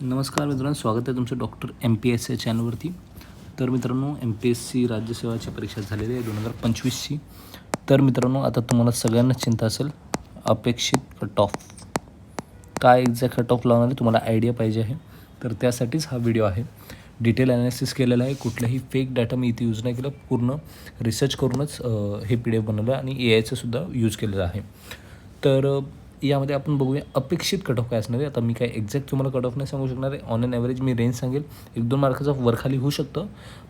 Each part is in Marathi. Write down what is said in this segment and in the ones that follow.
नमस्कार मित्रांनो स्वागत आहे तुमचं डॉक्टर एम पी एस या चॅनलवरती. तर मित्रांनो एम पी एस सी राज्यसेवाची परीक्षा झालेली आहे दोन हजार पंचवीसची. तर मित्रांनो आता तुम्हाला सगळ्यांनाच चिंता असेल अपेक्षित कट ऑफ काय एक्झॅक्ट कट ऑफ लावणार आहे तुम्हाला आयडिया पाहिजे आहे. तर त्यासाठीच हा व्हिडिओ आहे. डिटेल ॲनालिसिस केलेला आहे कुठलाही फेक डाटा मी इथे यूज नाही केला पूर्ण रिसर्च करूनच हे पी डी एफ बनवलं आणि ए आयचंसुद्धा यूज केलेलं आहे. तर यामध्ये आपण बघूया अपेक्षित कट ऑफ काय असणार आहे. आता मी काय एक्झॅक्ट तुम्हाला कट ऑफ नाही सांगू शकणार आहे. ऑन अन ॲव्हरेज मी रेंज सांगेल. एक दोन मार्काचा वरखाली होऊ शकतं.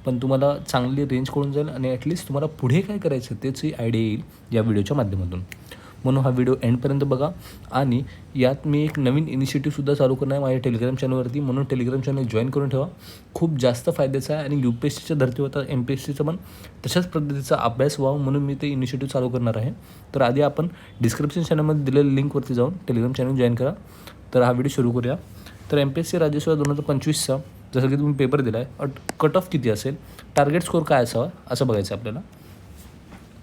पण तुम्हाला चांगली रेंज कळून जाईल आणि ॲटलिस्ट तुम्हाला पुढे काय करायचं त्याची आयडिया येईल या व्हिडिओच्या माध्यमातून. म्हणून हा व्हिडिओ एंडपर्यंत बघा. आणि यात मी एक नवीन इनिशिएटिव्हसुद्धा चालू करणार आहे माझ्या टेलिग्राम चॅनलवरती म्हणून टेलिग्राम चॅनल जॉईन करून ठेवा. खूप जास्त फायद्याचं आहे आणि यू पी एस सीच्या धर्तीवर तर एम पी एस सीचं पण तशाच पद्धतीचा अभ्यास व्हावा म्हणून मी ते इनिशिएटिव्ह चालू करणार आहे. तर आधी आपण डिस्क्रिप्शन चॅनलमध्ये दिलेल्या लिंकवरती जाऊन टेलिग्राम चॅनल जॉईन करा. तर हा व्हिडिओ सुरू करूया. तर एम पी एस सी राज्यसेवा दोन हजार पंचवीसचा जसं की तुम्ही पेपर दिला आहे कट ऑफ किती असेल? टार्गेट स्कोर काय असावा? असं बघायचं आहे आपल्याला.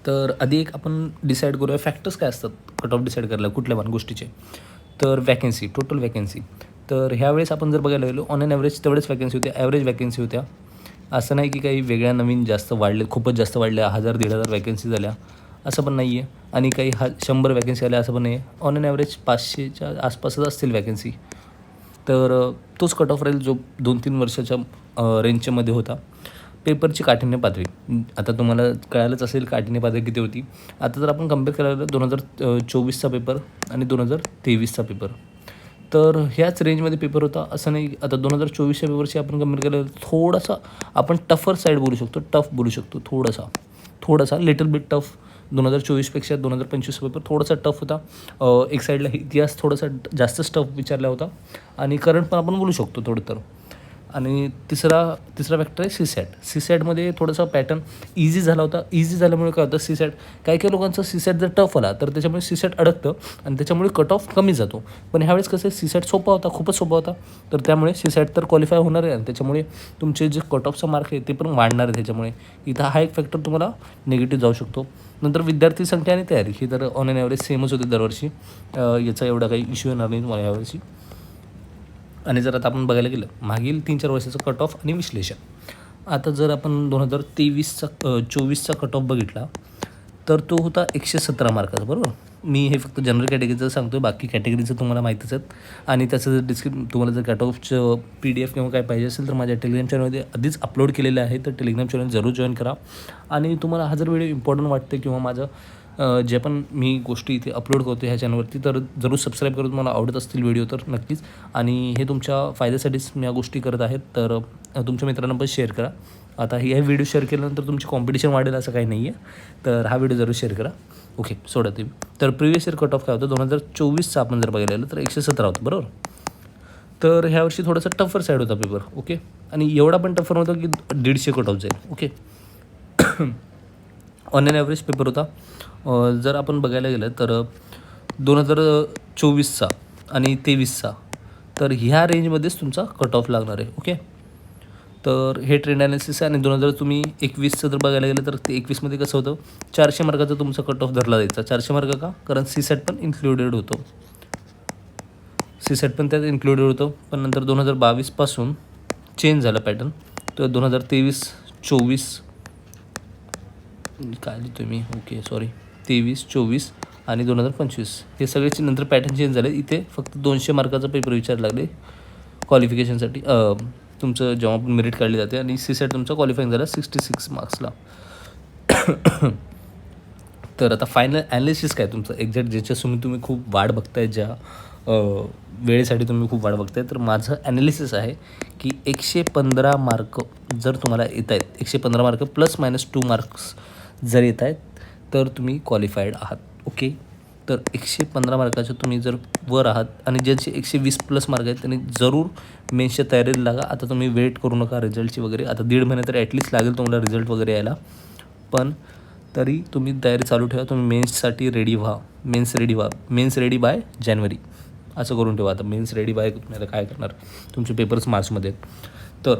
तर आधी एक आपण डिसाईड करूया फॅक्टर्स काय असतात कट ऑफ डिसाईड करायला कुठल्या पण गोष्टीचे. तर वॅकन्सी टोटल वॅकन्सी तर ह्यावेळेस आपण जर बघायला गेलो ऑन एन ॲव्हरेज तेवढेच वॅकन्सी होत्या ॲव्हरेज वॅकन्सी होत्या. असं नाही की काही वेगळ्या नवीन जास्त वाढले खूपच जास्त वाढल्या हजार दीड हजार वॅकन्सी झाल्या. असं पण नाही आहे आणि काही हा शंभर वॅकन्सी आल्या असं पण नाही आहे ऑन एन ॲव्हरेज पाचशेच्या आसपासच असतील वॅकन्सी तर तोच कट ऑफ राहील जो दोन तीन वर्षाच्या रेंजच्यामध्ये होता. पेपरची काठिण्य पातळी. आता तुम्हाला कळायलाच असेल काठिण्य पातळी किती होती. आता जर आपण कंपेअर करायला दोन हजार चोवीसचा पेपर आणि दोन हजार तेवीसचा पेपर तर ह्याच रेंजमध्ये पेपर होता. असं नाही आता दोन हजार चोवीसच्या पेपरशी आपण कंपेअर केलं थोडासा आपण टफर साईड बोलू शकतो टफ बोलू शकतो थोडासा. थोडासा लिटल बिट टफ दोन हजार चोवीसपेक्षा दोन हजार पंचवीसचा पेपर थोडासा टफ होता. एक साईडला इतिहास थोडासा जास्तच टफ विचारला होता. आणि करंट पण आपण बोलू शकतो थोडं तर. आणि तिसरा तिसरा फॅक्टर आहे सी सॅट सी सॅटमध्ये थोडासा पॅटर्न इझी झाला होता. इझी झाल्यामुळे काय होतं? सी सॅट काही काही लोकांचं सी सॅट जर टफ आला तर त्याच्यामुळे सी सॅट अडकतं आणि त्याच्यामुळे कट ऑफ कमी जातो. पण ह्यावेळेस कसं सी सॅट सोपा होता खूपच सोपा होता. तर त्यामुळे सी सॅट तर क्वालिफाय होणार आहे आणि त्याच्यामुळे तुमचे जे कट ऑफचा मार्क आहे ते पण वाढणार आहे त्याच्यामुळे. इथं हा एक फॅक्टर तुम्हाला निगेटिव्ह जाऊ शकतो. नंतर विद्यार्थी संख्या आणि तयारी. ही तर ऑन अन ॲव्हरेज सेमच होते दरवर्षी. याचा एवढा काही इश्यू येणार नाही तुम्हाला यावर्षी. आणि जर आता आपण बघायला गेलं मागील तीन चार वर्षाचं कट ऑफ आणि विश्लेषण. आता जर आपण दोन हजार तेवीसचा चोवीसचा कट ऑफ बघितला तर तो होता एकशे सतरा मार्काचा बरोबर? मी हे फक्त जनरल कॅटेगरीचं सांगतो बाकी कॅटेगरीचं तुम्हाला माहितीच आहेत. आणि त्याचं जर डिस्क्रिप तुम्हाला जर कट ऑफचं पी डी एफ किंवा काय पाहिजे असेल तर माझ्या टेलिग्राम चॅनलमध्ये आधीच अपलोड केलेलं आहे तर टेलिग्राम चॅनल जरूर जॉईन करा. आणि तुम्हाला हा जर व्हिडिओ इम्पॉर्टंट वाटते किंवा माझं जे पण मी गोष्टी इथे अपलोड करतो ह्या चॅनलवरती तर जरूर सबस्क्राईब करून तुम्हाला आवडत असतील व्हिडिओ तर नक्कीच. आणि हे तुमच्या फायद्यासाठीच मी या गोष्टी करत आहेत तर तुमच्या मित्रांना पण शेअर करा. आता हे व्हिडिओ शेअर केल्यानंतर तुमची कॉम्पिटिशन वाढेल असं काही नाही आहे तर हा व्हिडिओ जरूर शेअर करा. ओके सोडा तुम्ही तर प्रिव्हियस इयर कट ऑफ काय होतं? दोन हजार चोवीसचा आपण जर बघायला गेलं तर एकशे सतरा होतं बरोबर? तर ह्या वर्षी थोडासा टफर साईड होता पेपर ओके आणि एवढा पण टफर होता की दीडशे कट ऑफ जाईल ओके ऑन ॲव्हरेज पेपर होता जर आपण बघायला गेलं तर दोन हजार चोवीसचा आणि तेवीसचा तर ह्या रेंजमध्येच तुमचा कट ऑफ लागणार आहे ओके तर हे ट्रेंड ॲनालिसिस आहे आणि दोन हजार तुम्ही एकवीसचं जर बघायला गेलं तर ते एकवीसमध्ये कसं होतं? चारशे मार्काचं तुमचा कट ऑफ धरला जायचा. चारशे मार्क का? कारण सी सेट पण इन्क्लुडेड होतं. सी सेट पण त्यात इन्क्लुडेड होतं. पण नंतर दोन हजार बावीसपासून चेंज झाला पॅटर्न तर दोन हजार तेवीस चोवीस काय तुम्ही मी? ओके सॉरी तेवीस चोवीस आणि दोन हजार पंचवीस. हे सगळेचे नंतर पॅटर्न चेंज झाले इथे फक्त दोनशे मार्काचा पेपर विचार लागले. क्वालिफिकेशनसाठी तुमचं जेव्हा पण मेरिट काढली जाते आणि सी सेट तुमचा क्वालिफाईंग झाला सिक्स्टी सिक्स मार्क्सला तर आता फायनल ॲनालिसिस काय तुमचं? एक्झॅक्ट ज्याच्यासून तुम्ही खूप वाढ बघताय ज्या वेळेसाठी तुम्ही खूप वाढ बघताय तर माझं ॲनालिसिस आहे की एकशे पंधरा मार्क जर तुम्हाला येत आहेत एकशे पंधरा mark plus minus two marks जर येत आहेत तर तुम्ही क्वालिफाईड आहात ओके तर एकशे पंधरा मार्काच्या तुम्ही जर वर आहात आणि ज्यांचे एकशे वीस प्लस मार्क आहेत त्यांनी जरूर मेन्सच्या तयारीला लागा. आता तुम्ही वेट करू नका रिझल्टची वगैरे. आता दीड महिने तरी ॲटलिस्ट लागेल तुम्हाला रिझल्ट वगैरे यायला. पण तरी तुम्ही तयारी चालू ठेवा. तुम्ही मेन्ससाठी रेडी व्हा. मेन्स रेडी व्हा. मेन्स रेडी बाय जानेवारी असं करून ठेवा. आता मेन्स रेडी बाय तुम्ही आता काय करणार? तुमचे पेपर्स मार्चमध्ये आहेत. तर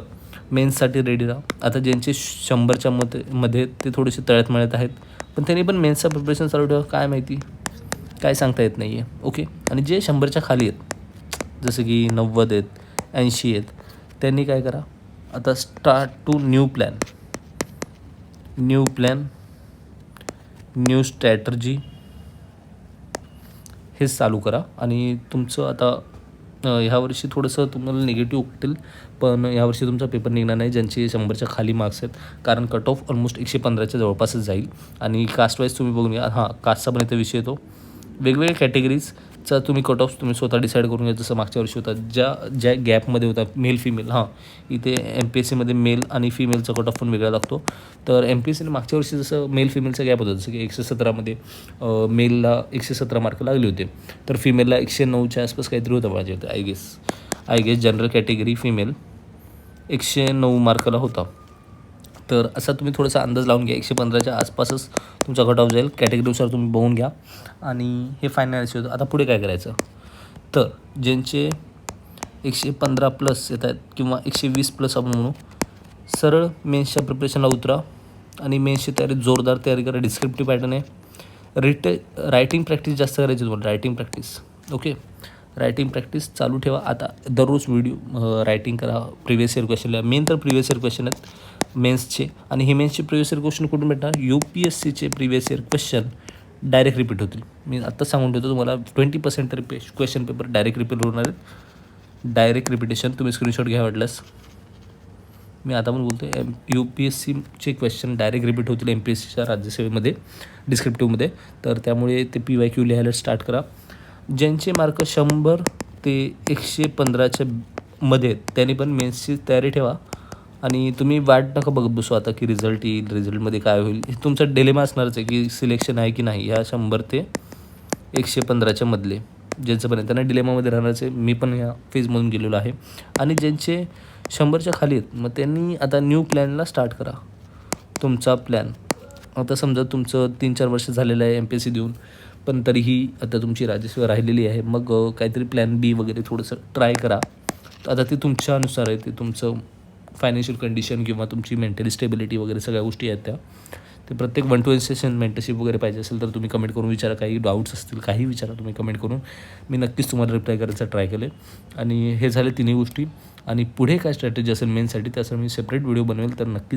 मेन्ससाठी रेडी राहा. आता ज्यांचे शंभरच्या मध्ये मध्ये ते थोडेसे तळ्यात मळत आहेत पण त्यांनी पण मेन्सचं प्रिपरेशन चालू ठेवा. काय माहिती? काय सांगता येत नाही आहे ओके आणि जे शंभरच्या खाली आहेत जसं की नव्वद आहेत ऐंशी आहेत त्यांनी काय करा? आता start to new plan new plan new strategy हेच चालू करा. आणि तुमचं आता ह्यावर्षी ह्या वर्षी थोडंसं तुम्हाला निगेटिव्ह वाटेल पण यावर्षी तुमचा पेपर निघणार नाही ज्यांचे शंभरच्या खाली मार्क्स आहेत. कारण कट ऑफ ऑलमोस्ट एकशे पंधराच्या जवळपासच जाईल. आणि कास्ट वाईज तुम्ही बघून घ्या. हां कास्टचा पण इथे विषय येतो. वेगवेगळ्या कॅटेगरीजचा तुम्ही कट ऑफ तुम्ही स्वतः डिसाईड करून घ्या. जसं मागच्या वर्षी होता ज्या ज्या गॅपमध्ये होता मेल फिमेल हां. इथे एम पी एस सीमध्ये मेल आणि फिमेलचा कट ऑफ पण वेगळा लागतो. तर एम पी एस सीने मागच्या वर्षी जसं मेल फिमेलचा गॅप होता जसं की एकशे सतरामध्ये मेलला एकशे सतरा मार्क लागले होते. तर फिमेलला एकशे नऊच्या आसपास काहीतरी होतं पाहिजे होते I guess I guess general category female एकशे नऊ मार्काला होता. तर असा तुम्ही थोडासा अंदाज लावून घ्या. एकशे पंधराच्या आसपासच तुमचा कट ऑफ जाईल कॅटेगरीनुसार तुम्ही बघून घ्या. आणि हे फायनल होतं. आता पुढे काय करायचं? तर ज्यांचे एकशे पंधरा प्लस येत आहेत किंवा एकशे वीस प्लस आपण म्हणू सरळ मेन्सच्या प्रिपरेशनला उतरा. आणि मेन्सची तयारी जोरदार तयारी करा. डिस्क्रिप्टिव्ह पॅटर्न आहे. रिट रायटिंग प्रॅक्टिस जास्त करायची तुम्हाला. Writing practice okay writing practice चालू ठेवा. आता दररोज व्हिडिओ रायटिंग करा. प्रिवियस इयर क्वेश्चनला मेन तर प्रिवियस इयर क्वेश्चन आहेत. मेन्सचे. आणि हे मेन्सचे प्रिव्हियस इयर क्वेश्चन कुठून भेटणार? यू पी एस सीचे previous year question direct repeat होतील. मी आत्ता सांगून ठेवतो तुम्हाला ट्वेंटी पर्सेंट तरी क्वेश्चन पेपर डायरेक्ट रिपीट होणार आहेत. डायरेक्ट रिपिटेशन तुम्ही स्क्रीनशॉट घ्या वाटल्यास. मी आता पण बोलतो एम यू पी एस सीचे क्वेश्चन डायरेक्ट रिपीट होतील एम पी एस सीच्या राज्यसेवेमध्ये डिस्क्रिप्टिव्हमध्ये तर त्यामुळे ते पी वाय क्यू लिहायला स्टार्ट करा. ज्यांचे मार्क शंभर ते एकशे पंधराच्या मध्ये आहेत, त्यांनी पण मेन्सची तयारी ठेवा. आणि तुम्ही वाट नका बघत बसू आता की रिझल्ट येईल रिझल्टमध्ये काय होईल. हे तुमचा डिलेमा असणारच आहे की सिलेक्शन आहे की नाही ह्या शंभर ते एकशे पंधराच्या मधले. ज्यांचं पण आहे त्यांना डिलेमामध्ये राहणारच आहे. मी पण ह्या फेजमधून गेलेलो आहे. आणि ज्यांचे शंभरच्या खाली आहेत मग त्यांनी आता न्यू प्लॅनला स्टार्ट करा. तुमचा प्लॅन आता समजा तुमचं तीन चार वर्ष झालेलं आहे एम पी एस सी देऊन पण तरीही आता तुमची राज्यसेवा राहिलेली आहे. मग काहीतरी प्लॅन बी वगैरे थोडंसं ट्राय करा. आता ते तुमच्यानुसार आहे ते तुमचं फायनान्शियल कंडिशन किंवा तुमची मेंटली स्टेबिलिटी वगैरे सगळ्या गोष्टी आहेत त्या. ते प्रत्येक one to one session mentorship वगैरे पाहिजे असेल तर तुम्ही कमेंट करून विचारा. काही डाऊट्स असतील काही विचारा तुम्ही कमेंट करून. मी नक्कीच तुम्हाला रिप्लाय करायचा ट्राय केले आणि हे झाले तिन्ही गोष्टी. आणि पुढे काय स्ट्रॅटेजी असेल मेनसाठी त्यासाठी मी सेपरेट व्हिडिओ बनवेल. तर नक्कीच